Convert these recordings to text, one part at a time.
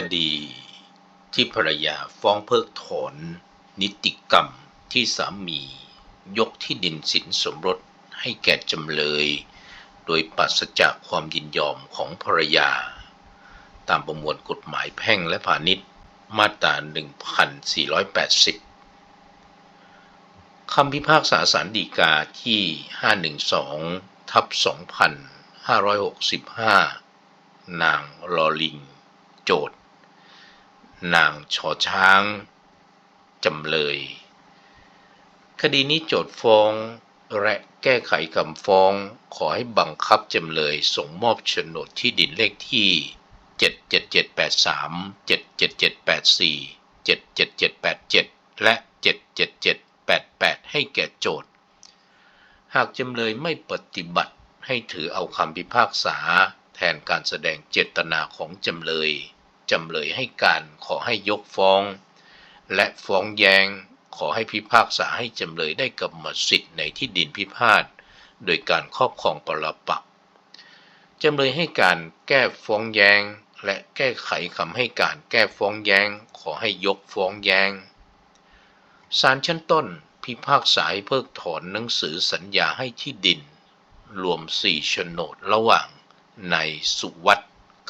คดีที่ภรรยาฟ้องเพิกถอน นิติกรรมที่สามียกที่ดินสินสมรสให้แก่จำเลย โดยปราศจากความยินยอมของภรรยา ตามประมวลกฎหมายแพ่งและพาณิชย์มาตรา 1480คำพิพากษาสารดีกาที่ 512 ทับ 2565 นางลอลิง โจทย์ นางชอช้าง จำเลย คดีนี้โจทย์ฟ้อง และแก้ไขคำฟ้องขอให้บังคับจำเลยส่งมอบโฉนดที่ดินเลขที่ 77783 77784 77787 และ 77788 ให้แก่โจทหากจำเลยไม่ปฏิบัติให้ถือเอาคำพิพากษาแทนการแสดงเจตนาของจำเลย จำเลยให้การขอให้ยกฟ้อง และฟ้องแย้งขอให้พิพากษาให้จำเลยได้กำหนดสิทธิ์ในที่ดินพิพาทโดยการครอบครองปรปักษ์จำเลยให้การแก้ฟ้องแย้ง และแก้ไขคำให้การแก้ฟ้องแย้ง ขอให้ยกฟ้องแย้งศาลชั้นต้นพิพากษาให้เพิกถอนหนังสือสัญญาให้ที่ดิน รวมสี่โฉนดระหว่างนายสุวัต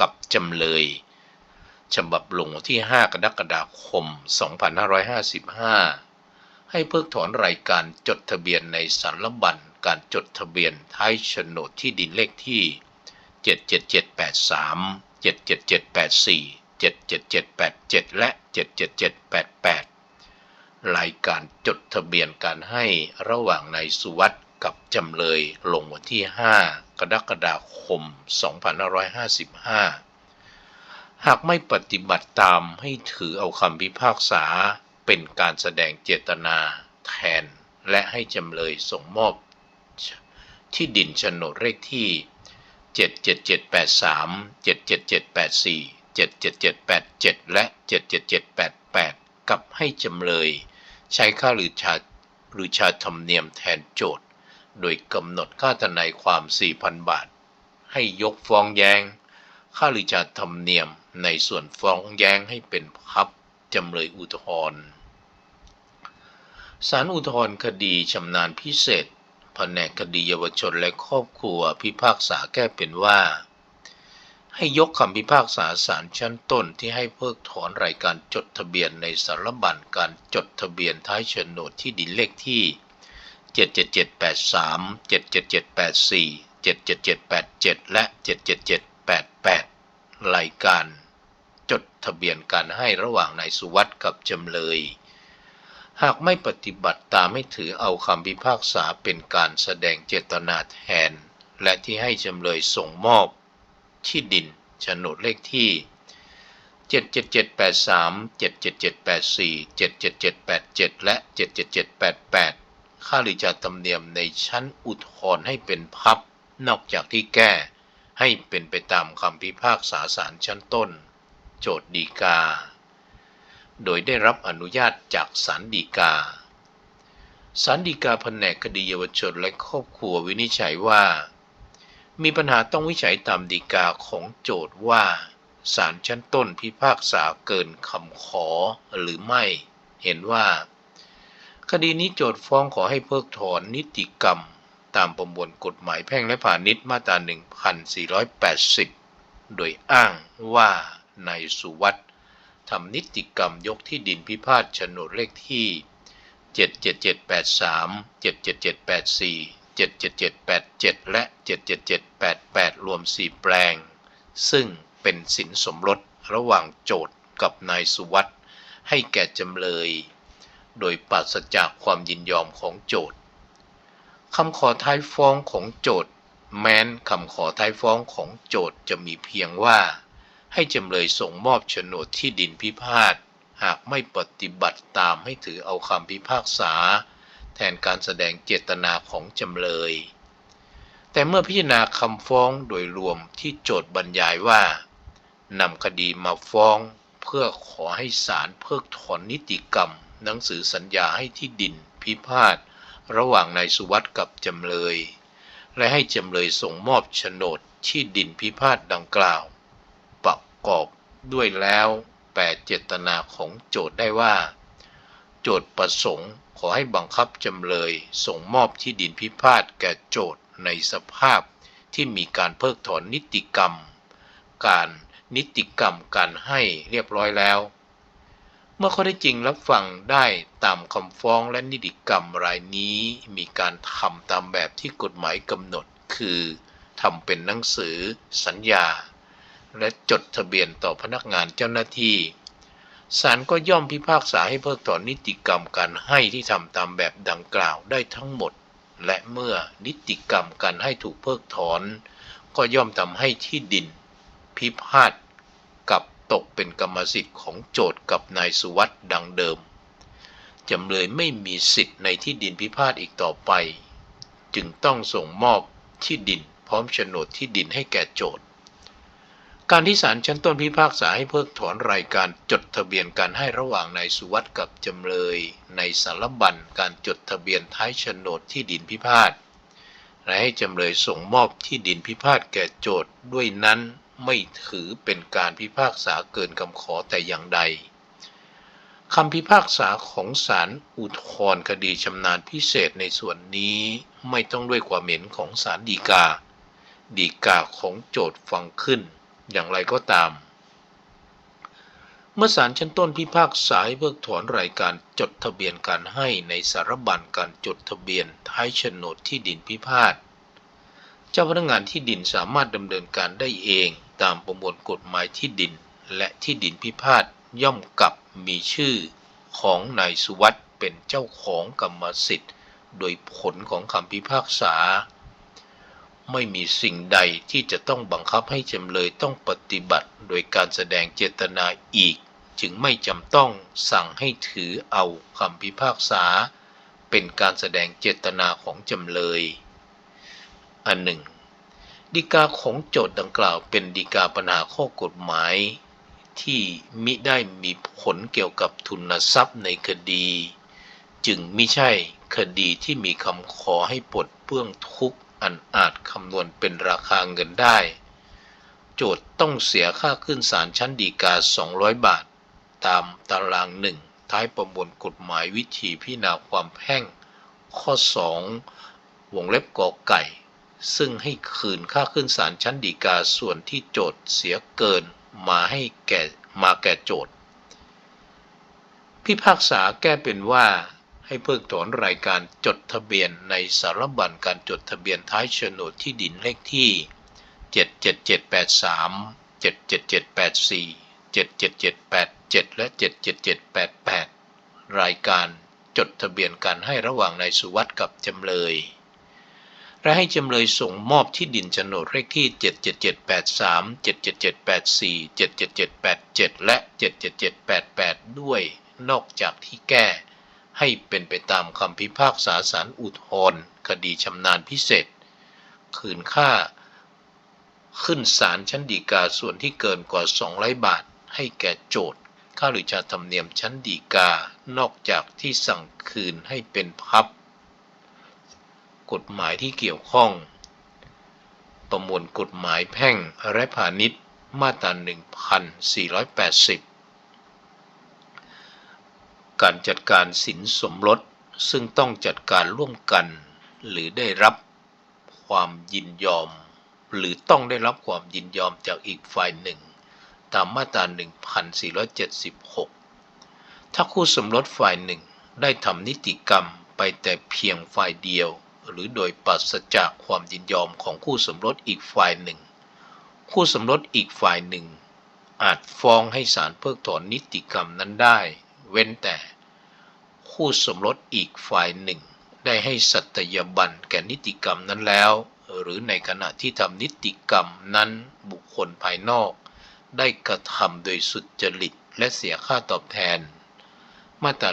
กับจำเลย ฉบับลงวันที่ 5 กรกฎาคม 2555 ให้เพิกถอนรายการจดทะเบียนในสารบัญการจดทะเบียนท้ายโฉนดที่ดินเลขที่ 77783 77784 77787 และ 77788 รายการจดทะเบียนการให้ระหว่างนายสุวัตกับจำเลยลงวันที่ 5 กรกฎาคม 2555 หากไม่ปฏิบัติตามให้ถือเอาคำพิพากษาเป็นการแสดงเจตนาแทน และให้จำเลยส่งมอบที่ดินโฉนดเลขที่ 77783 77784 77787 และ 77788 กับให้จำเลย ใช้ค่าหรือชาหรือชาธรรมเนียมแทนโจทย์ โดยกำหนดค่าทนายความ 4,000 บาท ให้ยกฟ้องแย้ง ค่ารือชาธรรมเนียมในส่วนฟ้องแย้งให้เป็นพับจำเลยอุทธรณ์ศาลอุทธรณ์คดีชำนาญพิเศษแผนกคดีเยาวชนและครอบครัวพิพากษาแก้เป็นว่า ให้ยกคำพิพากษาศาลชั้นต้นที่ให้เพิกถอนรายการจดทะเบียนในสารบัญการจดทะเบียนท้ายโฉนดที่ดินเลขที่ 77783 77784 77787 และ 88 รายการจดทะเบียนการให้ระหว่างนายสุวัตกับจำเลย หากไม่ปฏิบัติตามให้ถือเอาคำพิพากษาเป็นการแสดงเจตนาแทน และที่ให้จำเลยส่งมอบ ที่ดินโฉนดเลขที่ 77783 77784 77787 และ 77788 ค่าหรือจาธรรมเนียมในชั้นอุทธรณ์ให้เป็นพับ นอกจากที่แก้ ให้เป็นไปตามคำพิพากษาศาลชั้นต้น โจทย์ดีกา โดยได้รับอนุญาตจากศาลฎีกาศาลฎีกาแผนกคดีเยาวชนและครอบครัววินิจฉัยว่า มีปัญหาต้องวิจัยตามฎีกาของโจทย์ว่าศาลชั้นต้นพิพากษาเกินคำขอหรือไม่ เห็นว่า คดีนี้โจทย์ฟ้องขอให้เพิกถอนนิติกรรม ตามประมวลกฎหมายแพ่งและพาณิชย์มาตรา 1480 โดยอ้างว่านายสุวัตทำนิติกรรมยกที่ดินพิพาทโฉนดเลขที่ 77783 77784 77787 และ 77788 รวม 4 แปลง ซึ่งเป็นสินสมรสระหว่างโจทย์กับนายสุวัตให้แก่จำเลย โดยปราศจากความยินยอมของโจทย์ คำขอท้ายฟ้องของโจทย์ แม้นคำขอท้ายฟ้องของโจทย์จะมีเพียงว่า ให้จำเลยส่งมอบโฉนดที่ดินพิพาทหากไม่ปฏิบัติตามให้ถือเอาคำพิพากษา แทนการแสดงเจตนาของจำเลย แต่เมื่อพิจารณาคำฟ้องโดยรวมที่โจทย์บรรยายว่านำคดีมาฟ้องเพื่อขอให้ศาลเพิกถอนนิติกรรม หนังสือสัญญาให้ที่ดินพิพาท ระหว่างนายสุวัตกับจำเลย และให้จำเลยส่งมอบโฉนดที่ดินพิพาทดังกล่าว ประกอบด้วยแล้วแปลเจตนาของโจทย์ได้ว่า โจทย์ประสงค์ขอให้บังคับจำเลย ส่งมอบที่ดินพิพาทแก่โจทย์ในสภาพที่มีการเพิกถอนนิติกรรม การนิติกรรมการให้เรียบร้อยแล้ว เมื่อข้อได้จริงรับฟังได้ตามคำฟ้องและนิติกรรมรายนี้มีการทำตามแบบที่กฎหมายกำหนด คือทำเป็นหนังสือ สัญญา และจดทะเบียนต่อพนักงานเจ้าหน้าที่ศาลก็ย่อมพิพากษาให้เพิกถอนนิติกรรมการให้ที่ทำตามแบบดังกล่าวได้ทั้งหมด และเมื่อนิติกรรมการให้ถูกเพิกถอน ก็ย่อมทำให้ที่ดิน พิพาท ตกเป็นกรรมสิทธิ์ของโจทกับนายสุวัสด์ดังเดิม จำเลยไม่มีสิทธิ์ในที่ดินพิพาทอีกต่อไป จึงต้องส่งมอบที่ดินพร้อมโฉนดที่ดินให้แก่โจทการที่ศาลชั้นต้นพิพากษาให้เพิกถอนรายการจดทะเบียนการให้ระหว่างนายสุวัสด์กับจำเลย ในสารบัญการจดทะเบียนท้ายโฉนดที่ดินพิพาทและให้จำเลยส่งมอบที่ดินพิพาทแก่โจทด้วยนั้น ไม่ถือเป็นการพิพากษาเกินคำขอแต่อย่างใดคำพิพากษาของศาลอุทธรณ์คดีชำนาญพิเศษในส่วนนี้ไม่ต้องด้วยความเห็นของศาลฎีกา ฎีกาของโจทย์ฟังขึ้น อย่างไรก็ตาม เมื่อศาลชั้นต้นพิพากษาให้เพิกถอนรายการจดทะเบียนการให้ในสารบัญการจดทะเบียนท้ายโฉนดที่ดินพิพาท เจ้าพนักงานที่ดินสามารถดำเนินการได้เอง ตามประมวลกฎหมายที่ดิน และที่ดินพิพาทย่อมกับมีชื่อของนายสุวัสด์เป็นเจ้าของกรรมสิทธิ์ โดยผลของคำพิพากษา ไม่มีสิ่งใดที่จะต้องบังคับให้จำเลยต้องปฏิบัติโดยการแสดงเจตนาอีก จึงไม่จำต้องสั่งให้ถือเอาคำพิพากษา เป็นการแสดงเจตนาของจำเลย อันหนึ่ง ดีกาของโจทย์ดังกล่าวเป็นดีกาปัญหาข้อกฎหมาย ที่มิได้มีผลเกี่ยวกับทุนทรัพย์ในคดี จึงไม่ใช่คดีที่มีคำขอให้ปลดเปื้องทุกข์อันอาจคำนวณเป็นราคาเงินได้ โจทย์ต้องเสียค่าขึ้นศาลชั้นดีกา 200 บาท ตามตารางหนึ่งท้ายประมวลกฎหมายวิธีพิจารณาความแพ่ง ข้อ 2 วงเล็บกอไก่ ซึ่งให้คืนค่าขึ้นศาลชั้นฎีกาส่วนที่โจทย์เสียเกินมาให้แก่มาแก่โจทย์พิพากษาแก้เป็นว่าให้เพิกถอนรายการจดทะเบียนในสารบัญการจดทะเบียนท้ายโฉนดที่ดินเลขที่ 77783 77784 77787 และ 77788 รายการจดทะเบียนการให้ระหว่างนายสุวัสด์กับจำเลย และให้จำเลยส่งมอบที่ดินโฉนดเลขที่ 77783 77784 77787 และ 77788 ด้วย นอกจากที่แก้ ให้เป็นไปตามคำพิพากษาศาลอุทธรณ์คดีชำนาญพิเศษ คืนค่า ขึ้นศาลชั้นฎีกาส่วนที่เกินกว่า 200 บาท ให้แก่โจทย์ค่าหรือชาธรรมเนียมชั้นฎีกา นอกจากที่สั่งคืนให้เป็นพับ กฎหมายที่เกี่ยวข้อง ประมวลกฎหมายแพ่งและพาณิชย์มาตรา 1480 การจัดการสินสมรสซึ่งต้องจัดการร่วมกัน หรือได้รับความยินยอม หรือต้องได้รับความยินยอมจากอีกฝ่ายหนึ่ง ตามมาตรา 1476 ถ้าคู่สมรสฝ่ายหนึ่งได้ทำนิติกรรมไปแต่เพียงฝ่ายเดียว หรือโดยปราศจากความยินยอมของคู่สมรสอีกฝ่ายหนึ่ง คู่สมรสอีกฝ่ายหนึ่ง อาจฟ้องให้ศาลเพิกถอนนิติกรรมนั้นได้ เว้นแต่ คู่สมรสอีกฝ่ายหนึ่ง ได้ให้สัตยาบันแก่นิติกรรมนั้นแล้ว หรือในขณะที่ทำนิติกรรมนั้นบุคคลภายนอก ได้กระทำโดยสุจริตและเสียค่าตอบแทน มาตรา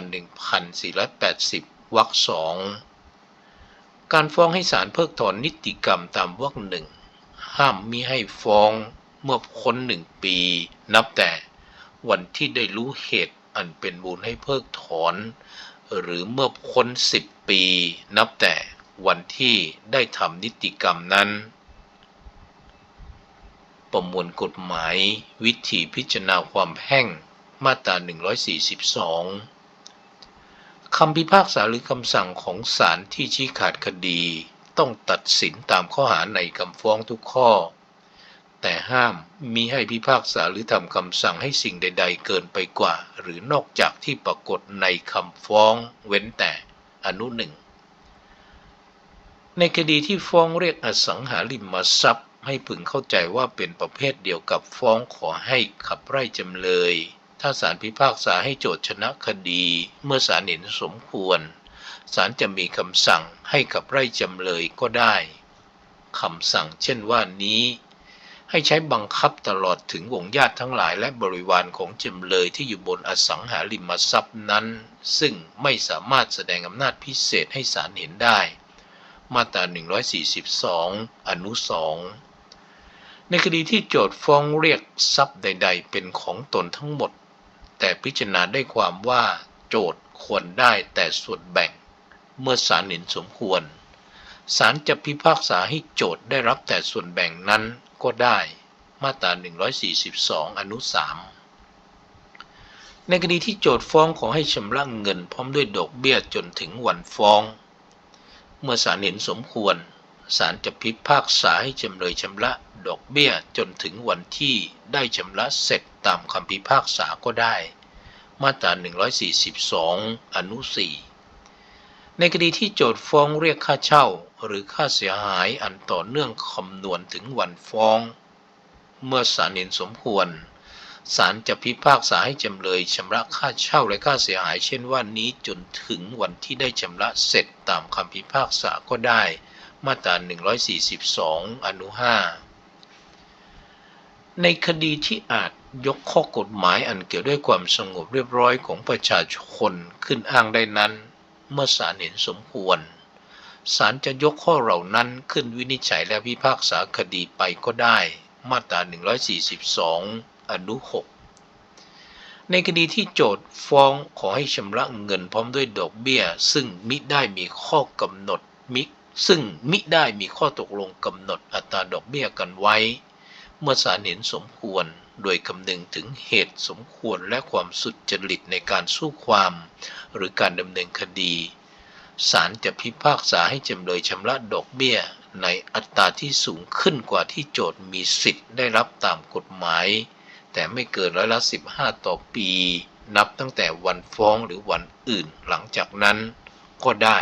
1480วรรคสอง การฟ้องให้ศาลเพิกถอนนิติกรรมตามวรรคหนึ่ง ห้ามมิให้ฟ้องเมื่อพ้นหนึ่งปี นับแต่วันที่ได้รู้เหตุอันเป็นมูลให้เพิกถอน หรือเมื่อพ้นสิบปี นับแต่วันที่ได้ทำนิติกรรมนั้น ประมวลกฎหมาย วิธีพิจารณาความแพ่งมาตรา 142 คำพิพากษาหรือคำสั่งของศาลที่ชี้ขาดคดี ต้องตัดสินตามข้อหาในคำฟ้องทุกข้อ แต่ห้ามมิให้พิพากษาหรือทำคำสั่งให้สิ่งใด ๆ เกินไปกว่า หรือนอกจากที่ปรากฏในคำฟ้องเว้นแต่อนุหนึ่งในคดีที่ฟ้องเรียกอสังหาริมทรัพย์ ให้พึงเข้าใจว่าเป็นประเภทเดียวกับฟ้องขอให้ขับไล่จำเลย ถ้าศาลพิพากษาให้โจทย์ชนะคดี เมื่อศาลเห็นสมควรศาลจะมีคำสั่งให้ขับไล่จำเลยก็ได้คำสั่งเช่นว่านี้ ให้ใช้บังคับตลอดถึงวงญาติทั้งหลายและบริวารของจำเลยที่อยู่บนอสังหาริมทรัพย์นั้น ซึ่งไม่สามารถแสดงอำนาจพิเศษให้ศาลเห็นได้ มาตรา 142 อนุ 2 ในคดีที่โจทก์ฟ้องเรียกทรัพย์ใด ๆ เป็นของตนทั้งหมด แต่พิจารณาได้ความว่าโจทก์ควรได้แต่ส่วนแบ่ง เมื่อศาลเห็นสมควรศาลจะพิพากษาให้โจทก์ได้รับแต่ส่วนแบ่งนั้นก็ได้ มาตรา 142 อนุ 3 ในคดีที่โจทก์ฟ้องขอให้ชำระเงินพร้อมด้วยดอกเบี้ยจนถึงวันฟ้อง เมื่อศาลเห็นสมควร ศาลจะพิพากษาให้จำเลยชำระดอกเบี้ยจนถึงวันที่ได้ชำระเสร็จตามคำพิพากษาก็ได้ มาตรา 142 อนุ 4 ในคดีที่โจทก์ฟ้องเรียกค่าเช่า หรือค่าเสียหายอันต่อเนื่องคำนวณถึงวันฟ้อง เมื่อศาลเห็นสมควรศาลจะพิพากษาให้จำเลยชำระค่าเช่าและค่าเสียหาย เช่นว่านี้จนถึงวันที่ได้ชำระเสร็จตามคำพิพากษาก็ได้ มาตรา 142 อนุ 5 ในคดีที่อาจยกข้อกฎหมายอันเกี่ยวด้วยความสงบเรียบร้อยของประชาชนขึ้นอ้างได้นั้น เมื่อศาลเห็นสมควร ศาลจะยกข้อเหล่านั้นขึ้นวินิจฉัยและพิพากษาคดีไปก็ได้ มาตรา 142 อนุ 6 ในคดีที่โจทก์ฟ้องขอให้ชำระเงินพร้อมด้วยดอกเบี้ย ซึ่งมิได้มีข้อกำหนดมิ ซึ่งมิได้มีข้อตกลงกำหนดอัตราดอกเบี้ยกันไว้ เมื่อศาลเห็นสมควรโดยคำนึงถึงเหตุสมควรและความสุดจริตในการสู้ความ หรือการดำเนินคดีศาลจะพิพากษาให้จำเลยชำระดอกเบี้ยในอัตราที่สูงขึ้นกว่าที่โจทก์มีสิทธิ์ได้รับตามกฎหมาย แต่ไม่เกินร้อยละ 15 ต่อปี นับตั้งแต่วันฟ้องหรือวันอื่นหลังจากนั้นก็ได้